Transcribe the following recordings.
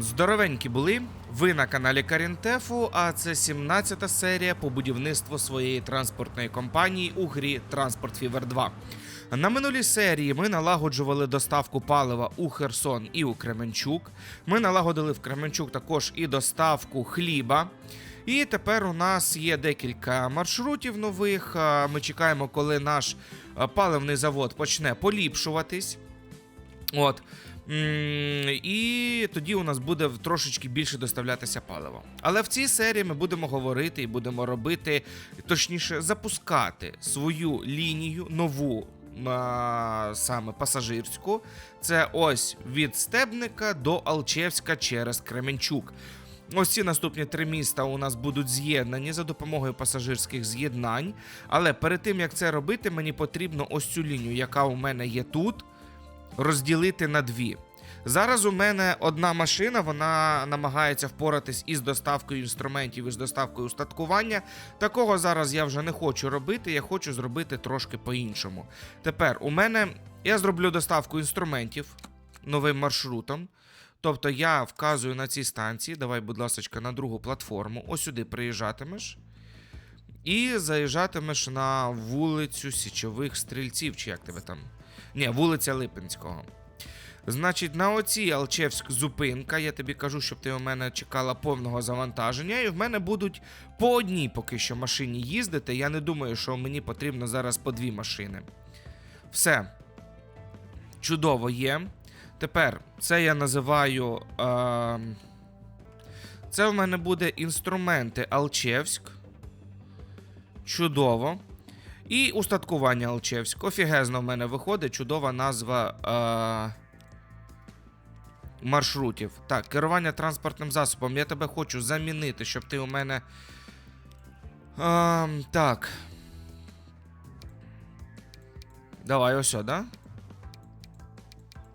Здоровенькі були. Ви на каналі Карінтефу, а це 17-та серія по будівництву своєї транспортної компанії у грі Transport Fever 2. На минулій серії ми налагоджували доставку палива у Херсон і у Кременчук. Ми налагодили в Кременчук також і доставку хліба. І тепер у нас є декілька маршрутів нових. Ми чекаємо, коли наш паливний завод почне поліпшуватись. От. І тоді у нас буде трошечки більше доставлятися паливо. Але в цій серії ми будемо говорити і будемо робити, точніше, запускати свою лінію нову. Саме пасажирську, це ось від Стебника до Алчевська через Кременчук. Ось ці наступні три міста у нас будуть з'єднані за допомогою пасажирських з'єднань. Але перед тим як це робити, мені потрібно ось цю лінію, яка у мене є тут, розділити на дві. Зараз у мене одна машина, вона намагається впоратись із доставкою інструментів і з доставкою устаткування. Такого зараз я вже не хочу робити, я хочу зробити трошки по-іншому. Тепер у мене я зроблю доставку інструментів новим маршрутом. Тобто я вказую на ці станції, давай, будь ласка, на другу платформу. Ось сюди приїжджатимеш. І заїжджатимеш на вулицю Січових Стрільців, чи як тебе там? Ні, вулиця Липинського. Значить, на оцій Алчевськ зупинка. Я тобі кажу, щоб ти у мене чекала повного завантаження. І в мене будуть по одній поки що машині їздити. Я не думаю, що мені потрібно зараз по дві машини. Все. Чудово є. Тепер це я називаю. Е... Це в мене буде інструменти Алчевськ. Чудово. І устаткування Алчевськ. Офігезно в мене виходить. Чудова назва. Е... Маршрутів. Так, керування транспортним засобом. Я тебе хочу замінити, щоб ти у мене. Ем, так. Давай, ось, да?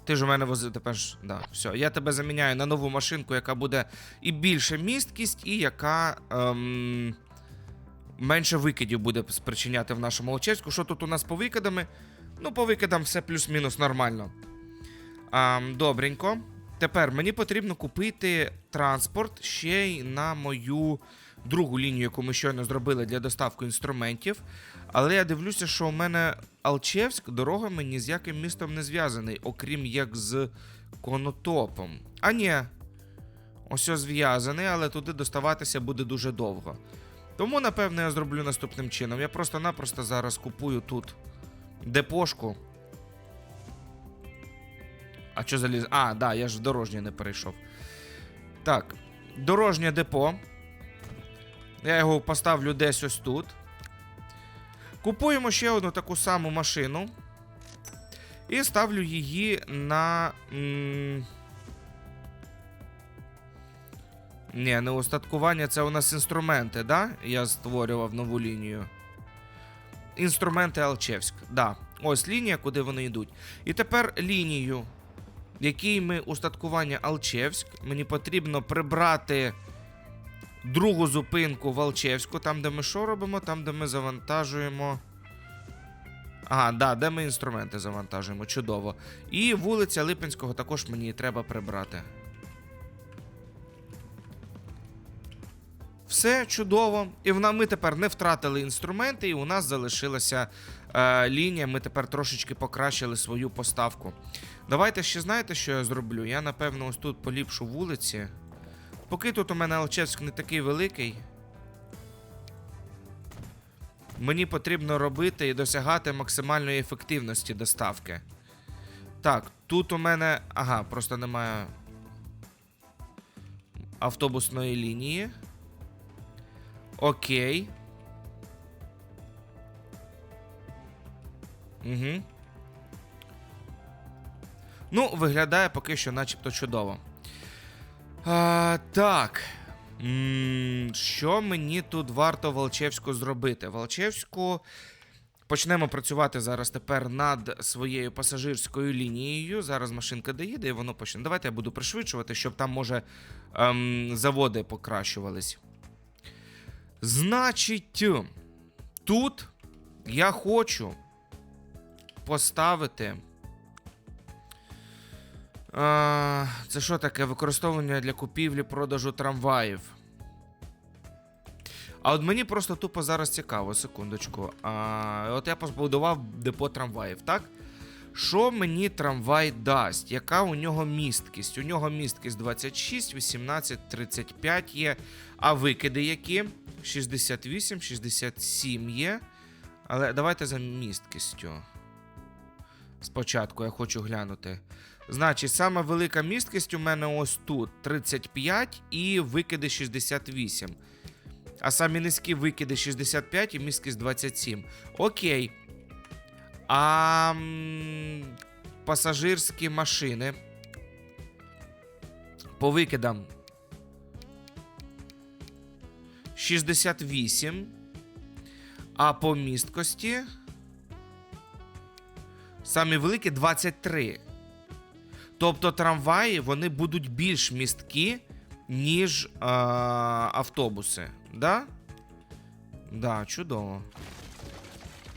Ти ж у мене вози тепер. Да, все. Я тебе заміняю на нову машинку, яка буде і більше місткість, і яка. Ем, менше викидів буде спричиняти в нашому Олчевську. Що тут у нас по викидами? Ну, по викидам все плюс-мінус нормально. Ем, добренько. Тепер мені потрібно купити транспорт ще й на мою другу лінію, яку ми щойно зробили для доставки інструментів. Але я дивлюся, що у мене Алчевськ дорогами ні з яким містом не зв'язаний, окрім як з Конотопом. А ні, ось зв'язаний, але туди доставатися буде дуже довго. Тому, напевно, я зроблю наступним чином. Я просто-напросто зараз купую тут депошку. А що заліз? А, да, я ж в дорожнє не перейшов. Так, дорожнє депо. Я його поставлю десь ось тут. Купуємо ще одну таку саму машину. І ставлю її на. М... Ні, не устаткування, це у нас інструменти, да? Я створював нову лінію. Інструменти Алчевськ. Да. Ось лінія, куди вони йдуть. І тепер лінію, якій ми устаткування Алчевськ. Мені потрібно прибрати другу зупинку в Алчевську, там, де ми що робимо, там, де ми завантажуємо. Ага, да, де ми інструменти завантажуємо, чудово. І вулиця Липинського також мені треба прибрати. Все чудово. І вона ми тепер не втратили інструменти, і у нас залишилася е, лінія. Ми тепер трошечки покращили свою поставку. Давайте ще знаєте, що я зроблю? Я, напевно, ось тут поліпшу вулиці. Поки тут у мене Алчевськ не такий великий. Мені потрібно робити і досягати максимальної ефективності доставки. Так, тут у мене. Ага, просто немає автобусної лінії. Окей. Угу. Ну, виглядає поки що начебто чудово. А, так. Що мені тут варто Волчевську зробити? Волчевську. Почнемо працювати зараз тепер над своєю пасажирською лінією. Зараз машинка доїде і воно почне. Давайте я буду пришвидшувати, щоб там, може, ем, заводи покращувались. Значить, тут я хочу поставити А, це що таке? Використовування для купівлі продажу трамваїв. А от мені просто тупо зараз цікаво, секундочку. А, от я побудував депо трамваїв, так? Що мені трамвай дасть? Яка у нього місткість? У нього місткість 26, 18, 35 є. А викиди які? 68, 67 є. Але давайте за місткістю. Спочатку я хочу глянути. Значить, саме велика місткість у мене ось тут 35 і викиди 68. А самі низькі викиди 65 і місткість 27. Окей. А пасажирські машини. По викидам 68. А по місткості. Самі великі 23. Тобто трамваї вони будуть більш місткі, ніж а, автобуси. Да? Да, чудово.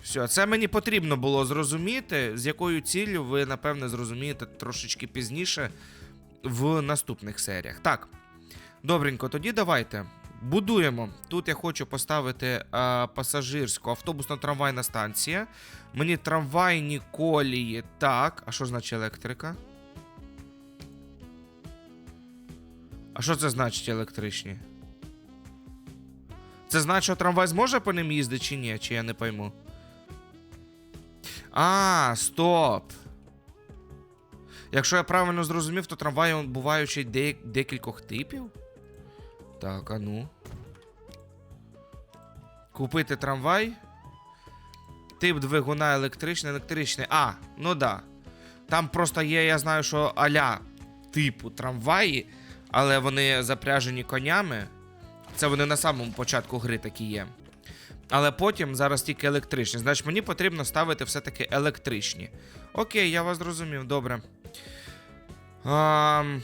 Все, це мені потрібно було зрозуміти, з якою ціллю ви, напевне, зрозумієте трошечки пізніше в наступних серіях. Так. Добренько, тоді давайте. Будуємо. Тут я хочу поставити а, пасажирську автобусно-трамвайна станція. Мені трамвайні колії. Так. А що значить електрика? А що це значить електричні? Це значить, що трамвай зможе по ним їздити чи ні? Чи я не пойму? А, стоп. Якщо я правильно зрозумів, то трамваї бувають ще декількох типів. Так, а ну. Купити трамвай. Тип двигуна електричний, електричний. А, ну да. Там просто є, я знаю, що аля типу трамваї, але вони запряжені конями. Це вони на самому початку гри такі є. Але потім зараз тільки електричні. Значить, мені потрібно ставити все-таки електричні. Окей, я вас зрозумів, добре. Ам...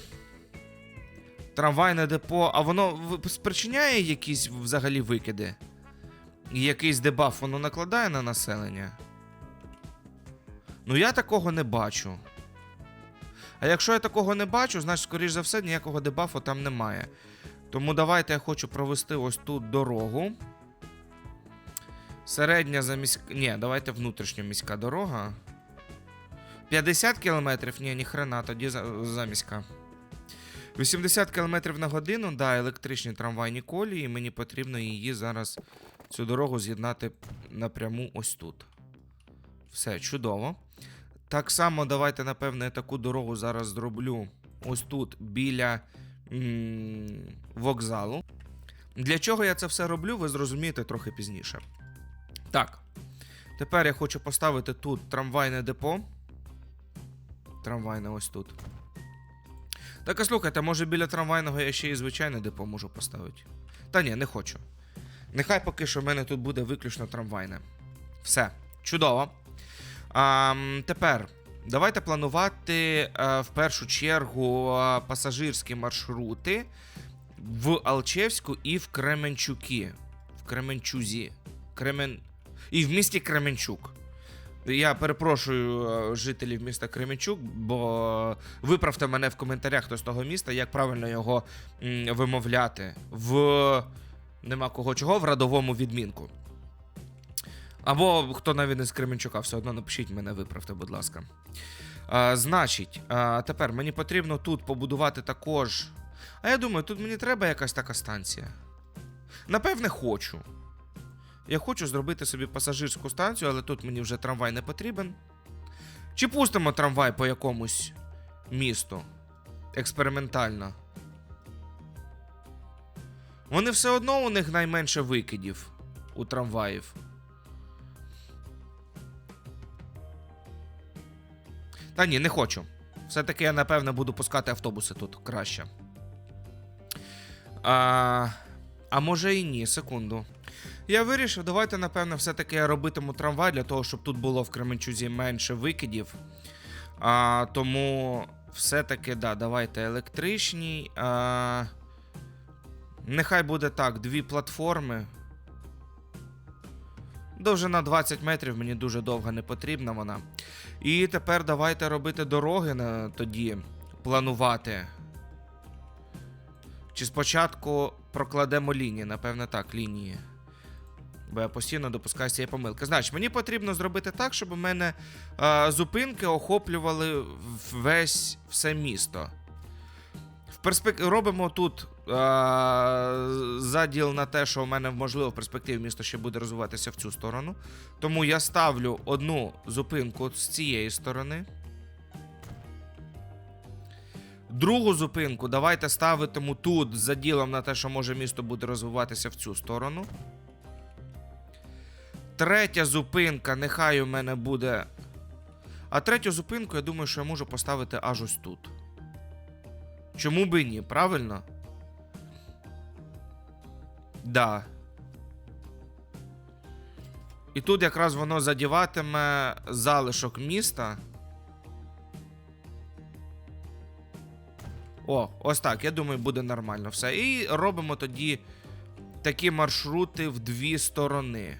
Трамвайне депо. А воно спричиняє якісь взагалі викиди? І Якийсь дебаф воно накладає на населення? Ну, я такого не бачу. А якщо я такого не бачу, значить, скоріш за все, ніякого дебафу там немає. Тому давайте я хочу провести ось тут дорогу. Середня заміська. Ні, давайте внутрішньоміська дорога. 50 кілометрів? Ні, ніхрена, тоді за- заміська. 80 км на годину, да, електричні трамвайні колії. Мені потрібно її зараз цю дорогу з'єднати напряму ось тут. Все, чудово. Так само давайте, напевне, таку дорогу зараз зроблю ось тут, біля м- вокзалу. Для чого я це все роблю, ви зрозумієте трохи пізніше. Так. Тепер я хочу поставити тут трамвайне депо. Трамвайне ось тут. Так, а слухайте, може біля трамвайного я ще і звичайне депо можу поставити. Та ні, не хочу. Нехай поки що в мене тут буде виключно трамвайне. Все, чудово. А, тепер давайте планувати е, в першу чергу е, пасажирські маршрути в Алчевську і в Кременчуки. В Кременчузі. Кремен... І в місті Кременчук. Я перепрошую е, жителів міста Кременчук, бо виправте мене в коментарях, хто з того міста, як правильно його вимовляти в нема кого чого в радовому відмінку. Або хто навіть не з Кременчука, все одно напишіть мене, виправте, будь ласка. А, значить, а, тепер мені потрібно тут побудувати також. А я думаю, тут мені треба якась така станція. Напевне, хочу. Я хочу зробити собі пасажирську станцію, але тут мені вже трамвай не потрібен. Чи пустимо трамвай по якомусь місту? Експериментально. Вони все одно у них найменше викидів у трамваїв. Та ні, не хочу. Все-таки я, напевне, буду пускати автобуси тут краще. А, а може і ні, секунду. Я вирішив, давайте, напевно, все-таки я робитиму трамвай для того, щоб тут було в Кременчузі менше викидів. А, тому все-таки, да, давайте електричні. А, нехай буде так, дві платформи. Довжина 20 метрів, мені дуже довго не потрібна вона. І тепер давайте робити дороги на тоді планувати. Чи спочатку прокладемо лінії? Напевне, так, лінії. Бо я постійно допускаю цієї помилки. Значить, мені потрібно зробити так, щоб у мене е, зупинки охоплювали весь все місто. В перспек... Робимо тут е, заділ на те, що у мене можливо в перспективі місто ще буде розвиватися в цю сторону. Тому я ставлю одну зупинку з цієї сторони. Другу зупинку давайте ставитиму тут з заділом на те, що може місто буде розвиватися в цю сторону. Третя зупинка, нехай у мене буде. А третю зупинку, я думаю, що я можу поставити аж ось тут. Чому би ні, правильно? Да. І тут якраз воно задіватиме залишок міста. О, ось так. Я думаю, буде нормально все. І робимо тоді такі маршрути в дві сторони.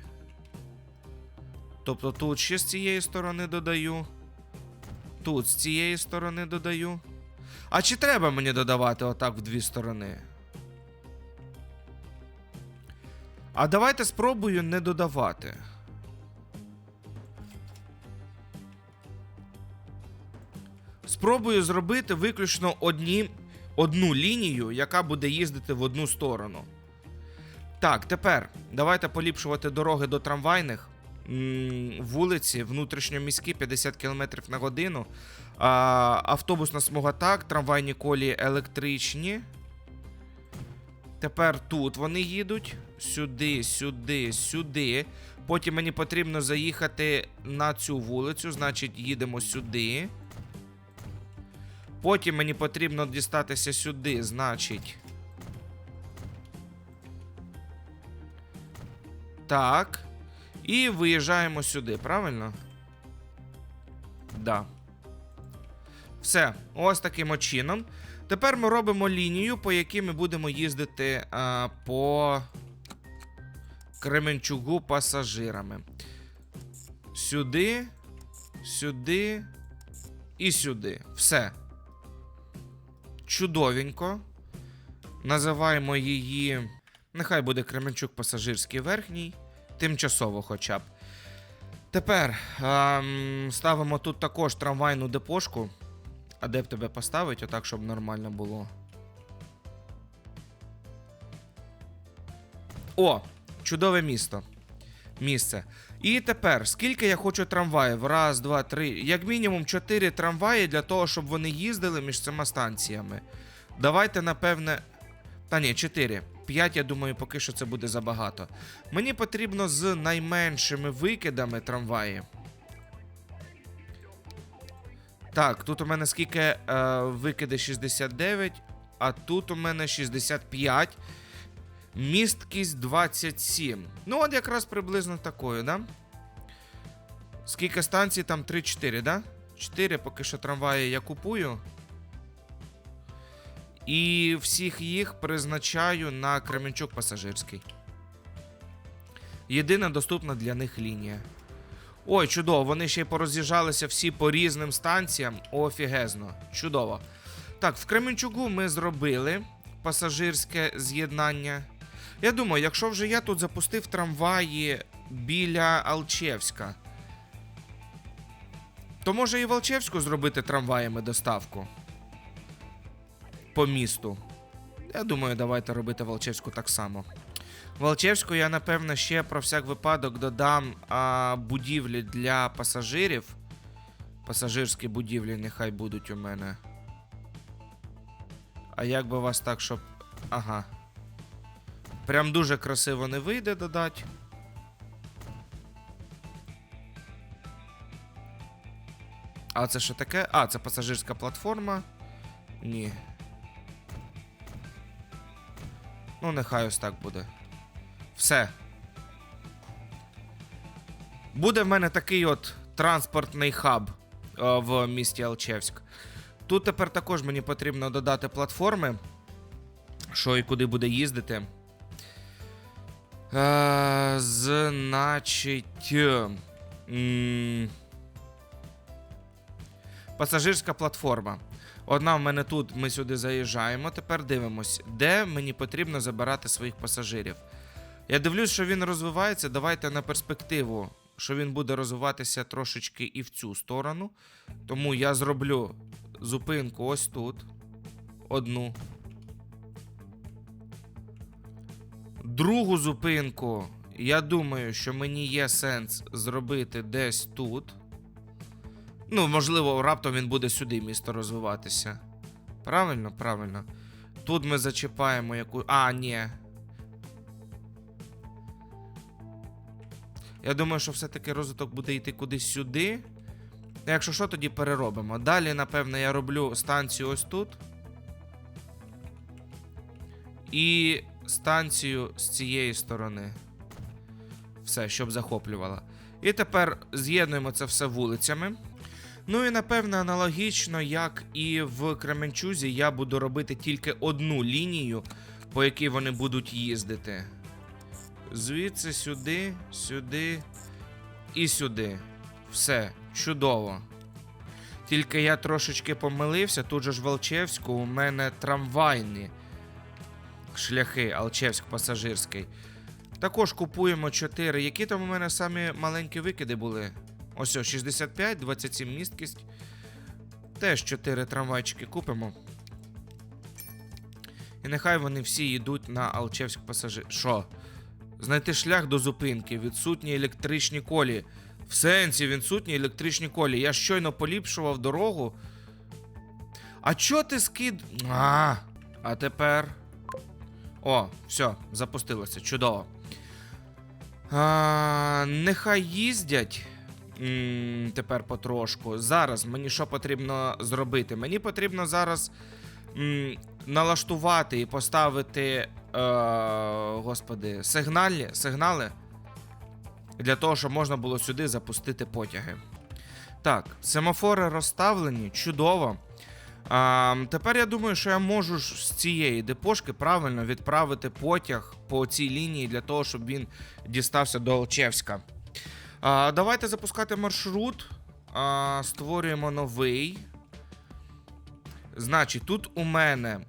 Тобто тут ще з цієї сторони додаю. Тут з цієї сторони додаю. А чи треба мені додавати отак в дві сторони? А давайте спробую не додавати. Спробую зробити виключно одні, одну лінію, яка буде їздити в одну сторону. Так, тепер давайте поліпшувати дороги до трамвайних. Вулиці, внутрішньоміські 50 км на годину. Автобусна смуга так, трамвайні колії електричні. Тепер тут вони їдуть. Сюди, сюди, сюди. Потім мені потрібно заїхати на цю вулицю, значить, їдемо сюди. Потім мені потрібно дістатися сюди, значить. Так. І виїжджаємо сюди, правильно? Да. Все, ось таким чином. Тепер ми робимо лінію, по якій ми будемо їздити а, по Кременчугу пасажирами. Сюди, сюди і сюди. Все. Чудовенько. Називаємо її. Нехай буде Кременчук пасажирський верхній. Тимчасово хоча б. Тепер ем, ставимо тут також трамвайну депошку. А де б тебе поставить, отак, щоб нормально було. О! Чудове місто. Місце. І тепер, скільки я хочу трамваїв? Раз, два, три. Як мінімум 4 трамваї для того, щоб вони їздили між цими станціями. Давайте, напевне. Та ні, 4. 5, я думаю, поки що це буде забагато. Мені потрібно з найменшими викидами трамваї. Так, тут у мене скільки е, викиди 69, а тут у мене 65. Місткість 27. Ну, от якраз приблизно такою, да? Скільки станцій там 3-4, да? 4 поки що трамваї я купую. І всіх їх призначаю на Кременчук пасажирський. Єдина доступна для них лінія. Ой, чудово, вони ще й пороз'їжджалися всі по різним станціям. Офігезно. Чудово. Так, в Кременчугу ми зробили пасажирське з'єднання. Я думаю, якщо вже я тут запустив трамваї біля Алчевська, то може і в Алчевську зробити трамваями доставку по місту. Я думаю, давайте робити Волчевську так само. Волчевську я, напевно, ще про всяк випадок додам а, будівлі для пасажирів. Пасажирські будівлі нехай будуть у мене. А як би вас так, щоб. Ага. Прям дуже красиво не вийде додати. А це що таке? А, це пасажирська платформа. Ні. Ну, нехай ось так буде. Все. Буде в мене такий от транспортний хаб е, в місті Алчевськ. Тут тепер також мені потрібно додати платформи, що і куди буде їздити. Е, значить. м, Пасажирська платформа. Одна в мене тут, ми сюди заїжджаємо. Тепер дивимось, де мені потрібно забирати своїх пасажирів. Я дивлюсь, що він розвивається. Давайте на перспективу, що він буде розвиватися трошечки і в цю сторону. Тому я зроблю зупинку ось тут. Одну. Другу зупинку. Я думаю, що мені є сенс зробити десь тут. Ну, можливо, раптом він буде сюди місто розвиватися. Правильно, правильно. Тут ми зачіпаємо яку. А, ні. Я думаю, що все-таки розвиток буде йти кудись сюди. Якщо що, тоді переробимо. Далі, напевно, я роблю станцію ось тут. І станцію з цієї сторони. Все, щоб захоплювала. І тепер з'єднуємо це все вулицями. Ну і напевно, аналогічно, як і в Кременчузі, я буду робити тільки одну лінію, по якій вони будуть їздити. Звідси сюди, сюди і сюди. Все, чудово. Тільки я трошечки помилився, тут же ж в Алчевську у мене трамвайні шляхи, Алчевськ пасажирський. Також купуємо 4. Які там у мене самі маленькі викиди були? Ось о, 65, 27 місткість. Теж 4 трамвайчики купимо. І нехай вони всі йдуть на Алчевськ пасажир. Що? Знайти шлях до зупинки, відсутні електричні колії. В сенсі відсутні електричні колії. Я щойно поліпшував дорогу. А чо ти скид. А, а тепер. О, все, запустилося. Чудово. А, нехай їздять. Тепер потрошку. Зараз мені що потрібно зробити? Мені потрібно зараз налаштувати і поставити. Е, господи, сигналі, сигнали. Для того, щоб можна було сюди запустити потяги. Так, семафори розставлені, чудово. А, тепер я думаю, що я можу з цієї депошки правильно відправити потяг по цій лінії для того, щоб він дістався до Олчевська. А, давайте запускати маршрут. А, створюємо новий. Значить, тут у мене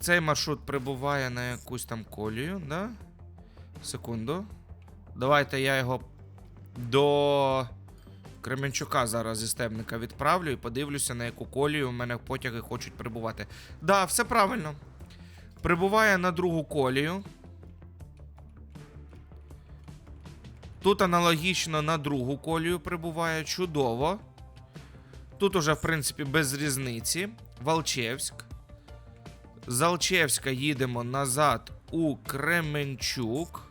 цей маршрут прибуває на якусь там колію, да? Секунду. Давайте я його до Кременчука зараз зі стебника відправлю і подивлюся, на яку колію у мене потяги хочуть прибувати. Да, все правильно. Прибуває на другу колію. Тут аналогічно на другу колію прибуває чудово. Тут уже, в принципі, без різниці. Волчевськ. З Алчевська їдемо назад у Кременчук.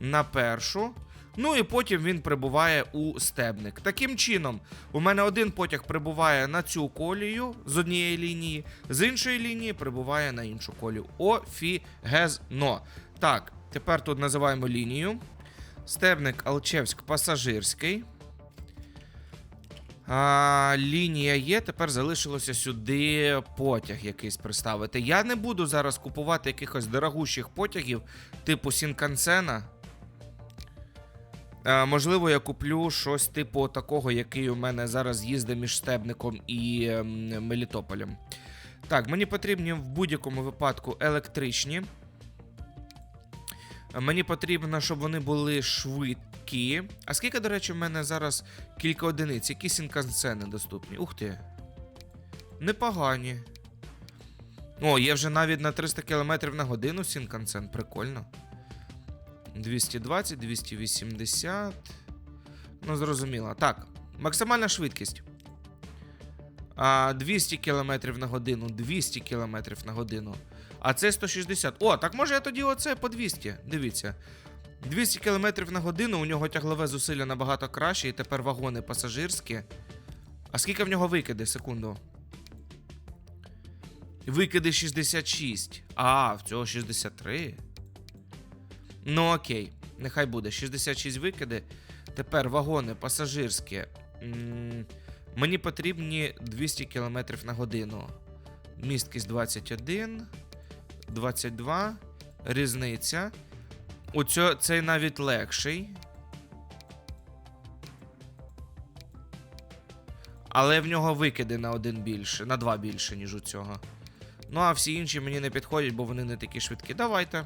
На першу. Ну і потім він прибуває у стебник. Таким чином, у мене один потяг прибуває на цю колію з однієї лінії, з іншої лінії прибуває на іншу колію. Офігезно. Так, тепер тут називаємо лінію. Стебник Алчевськ пасажирський. А, лінія є, тепер залишилося сюди потяг якийсь приставити. Я не буду зараз купувати якихось дорогущих потягів, типу Сінкансена. А, можливо, я куплю щось типу такого, який у мене зараз їздить між Стебником і ем, Мелітополем. Так, мені потрібні в будь-якому випадку електричні. Мені потрібно, щоб вони були швидкі. А скільки, до речі, в мене зараз кілька одиниць, які сінкансени доступні? Ух ти. Непогані. О, є вже навіть на 300 км на годину сінкансен, прикольно. 220, 280. Ну, зрозуміло. Так, максимальна швидкість. 200 км на годину, 200 км на годину. А це 160. О, так може я тоді оце по 200. Дивіться. 200 км на годину, у нього тяглове зусилля набагато краще, і тепер вагони пасажирські. А скільки в нього викиди? Секунду. Викиди 66. А, в цього 63. Ну окей, нехай буде. 66 викиди. Тепер вагони пасажирські. Мені потрібні 200 км на годину. Місткість 21, 22. Різниця. У цьо, цей навіть легший. Але в нього викиди на один більше, на два більше, ніж у цього. Ну, а всі інші мені не підходять, бо вони не такі швидкі. Давайте.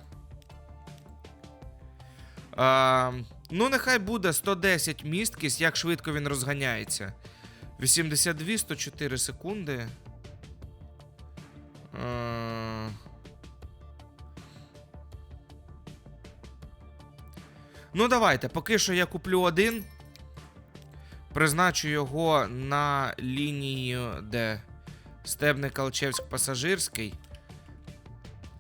А, ну, нехай буде 110 місткість, як швидко він розганяється. 82, 104 секунди. А... Ну, давайте, поки що я куплю один. Призначу його на лінію, де Стебник Алчевськ пасажирський.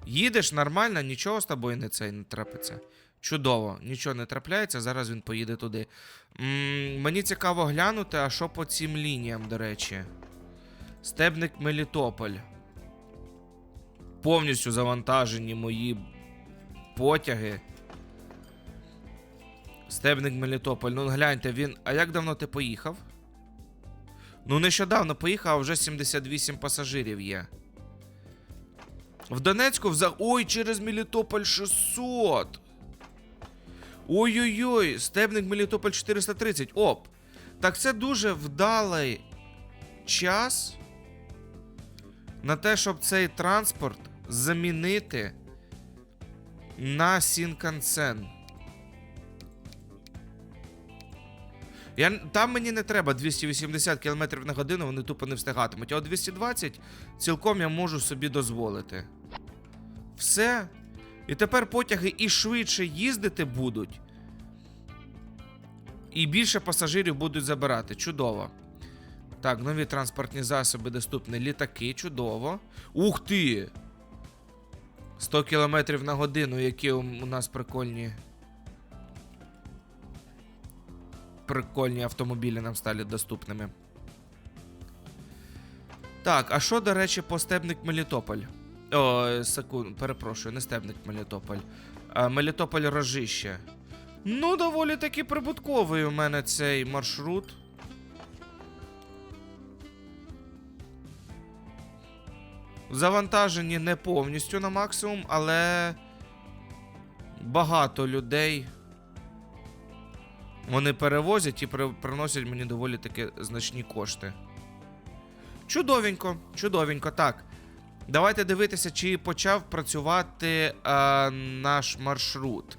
Їдеш нормально, нічого з тобою не цей не трапиться. Чудово, нічого не трапляється, зараз він поїде туди. м мені цікаво глянути, а що по цим лініям, до речі. Стебник Мелітополь. Повністю завантажені мої потяги. Стебник Мелітополь. Ну гляньте, він. А як давно ти поїхав? Ну, нещодавно поїхав, а вже 78 пасажирів є. В Донецьку взаг... Ой, через Мелітополь 600. Ой-ой-ой, стебник Мелітополь 430. Оп. Так це дуже вдалий час на те, щоб цей транспорт замінити на Сінкансен. Я, там мені не треба 280 км на годину, вони тупо не встигатимуть. А от 220 цілком я можу собі дозволити. Все. І тепер потяги і швидше їздити будуть. І більше пасажирів будуть забирати. Чудово. Так, нові транспортні засоби доступні. Літаки, чудово. Ух ти! 100 км на годину, які у нас прикольні. Прикольні автомобілі нам стали доступними. Так, а що, до речі, по стебник Мелітополь? О, секунд, перепрошую, не стебник Мелітополь. А, Мелітополь Рожище. Ну, доволі таки прибутковий у мене цей маршрут. Завантажені не повністю на максимум, але багато людей. Вони перевозять і приносять мені доволі таки значні кошти. Чудовенько, чудовенько, так. Давайте дивитися, чи почав працювати е, наш маршрут.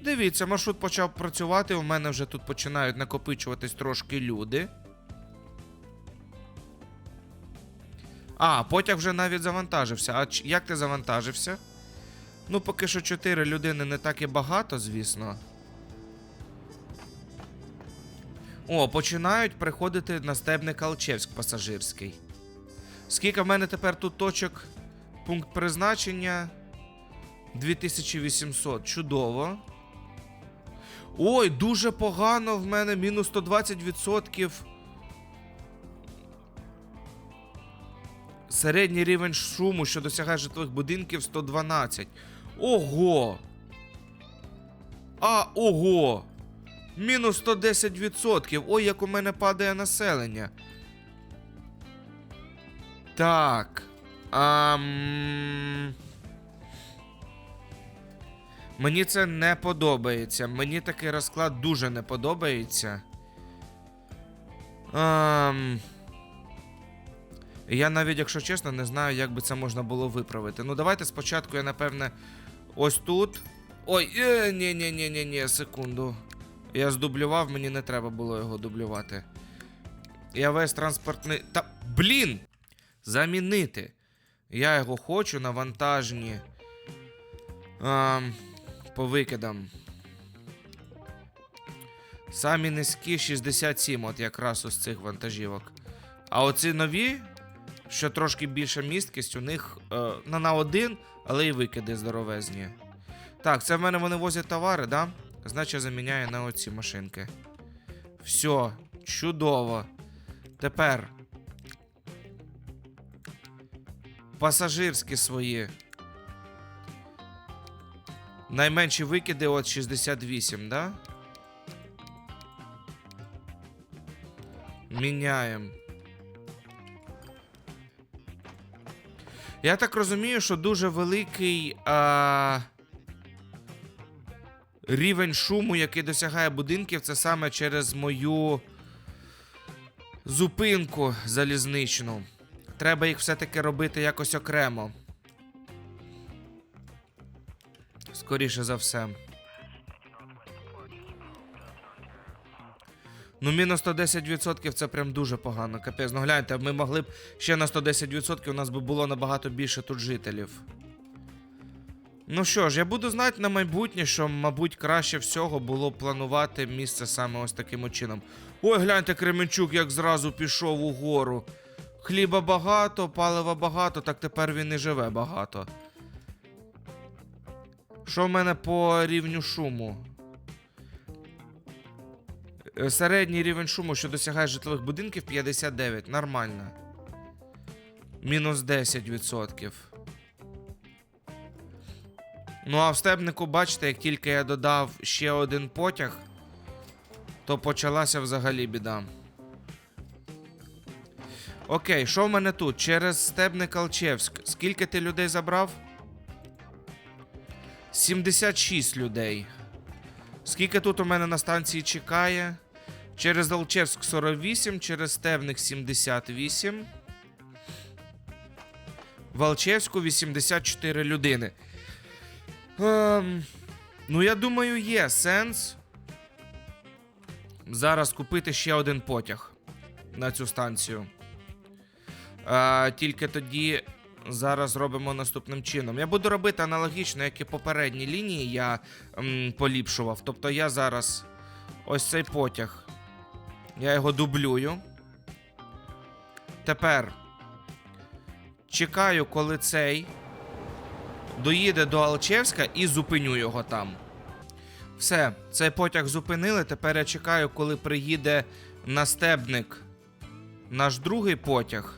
Дивіться, маршрут почав працювати. У мене вже тут починають накопичуватись трошки люди. А, потяг вже навіть завантажився. А як ти завантажився? Ну, поки що 4 людини не так і багато, звісно. О, починають приходити на стебник Алчевськ пасажирський. Скільки в мене тепер тут точок пункт призначення? 2800. Чудово. Ой, дуже погано в мене мінус 120%. Середній рівень шуму, що досягає житлових будинків 112. Ого! А, ого! Мінус 110%. Ой, як у мене падає населення. Так. Ам... Мені це не подобається. Мені такий розклад дуже не подобається. Ам... Я навіть, якщо чесно, не знаю, як би це можна було виправити. Ну, давайте спочатку я, напевне, ось тут. Ой, е, ні, ні, ні, ні, ні, секунду. Я здублював, мені не треба було його дублювати. Я весь транспортний. Та. Блін! Замінити. Я його хочу на вантажні. Ам, по викидам. Самі низькі 67, от якраз ось цих вантажівок. А оці нові, що трошки більша місткість, у них е, на, на один, але і викиди здоровезні. Так, це в мене вони возять товари, да? Значить, я заміняю на оці машинки. Все, чудово. Тепер. Пасажирські свої. Найменші викиди от 68, да? Міняємо. Я так розумію, що дуже великий а... рівень шуму, який досягає будинків, це саме через мою зупинку залізничну. Треба їх все-таки робити якось окремо. Скоріше за все. Ну, мінус 110% це прям дуже погано. Капець. Ну гляньте, ми могли б ще на 110%, у нас би було набагато більше тут жителів. Ну що ж, я буду знати на майбутнє, що, мабуть, краще всього було планувати місце саме ось таким чином. Ой, гляньте, Кременчук, як зразу пішов угору. Хліба багато, палива багато, так тепер він і живе багато. Що в мене по рівню шуму? Е, Середній рівень шуму, що досягає житлових будинків 59. Нормально. Мінус 10%. Ну, а в стебнику, бачите, як тільки я додав ще один потяг, то почалася взагалі біда. Окей, що в мене тут? Через стебник Алчевськ. Скільки ти людей забрав? 76 людей. Скільки тут у мене на станції чекає? Через Алчевськ 48, через Стевник 78. В Алчевську 84 людини. Ем, ну, я думаю, є сенс зараз купити ще один потяг на цю станцію. Е, тільки тоді зараз робимо наступним чином. Я буду робити аналогічно, як і попередні лінії я м, поліпшував. Тобто я зараз ось цей потяг. Я його дублюю. Тепер чекаю, коли цей доїде до Алчевська і зупиню його там. Все, цей потяг зупинили. Тепер я чекаю, коли приїде на стебник наш другий потяг.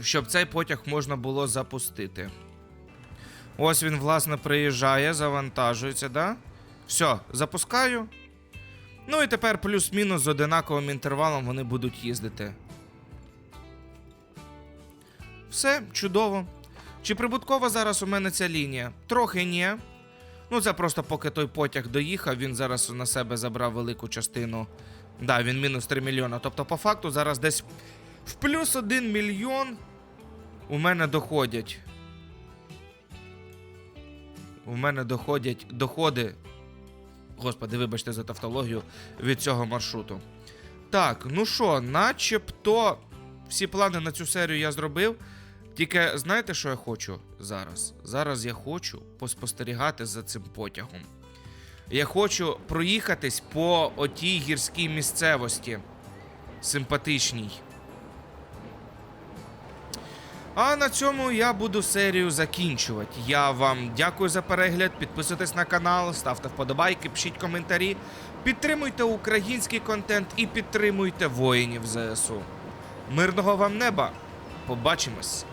Щоб цей потяг можна було запустити. Ось він, власне, приїжджає, завантажується, да? Все, запускаю. Ну і тепер плюс-мінус з одинаковим інтервалом вони будуть їздити. Все, чудово. Чи прибуткова зараз у мене ця лінія? Трохи ні. Ну, це просто поки той потяг доїхав, він зараз на себе забрав велику частину. Да, він мінус 3 мільйона. Тобто, по факту, зараз десь в плюс 1 мільйон у мене доходять. У мене доходять доходи. Господи, вибачте за тавтологію від цього маршруту. Так, ну що, начебто всі плани на цю серію я зробив. Тільки знаєте, що я хочу зараз? Зараз я хочу поспостерігати за цим потягом. Я хочу проїхатись по отій гірській місцевості. Симпатичній. А на цьому я буду серію закінчувати. Я вам дякую за перегляд. Підписуйтесь на канал, ставте вподобайки, пишіть коментарі, підтримуйте український контент і підтримуйте воїнів ЗСУ. Мирного вам неба! Побачимось!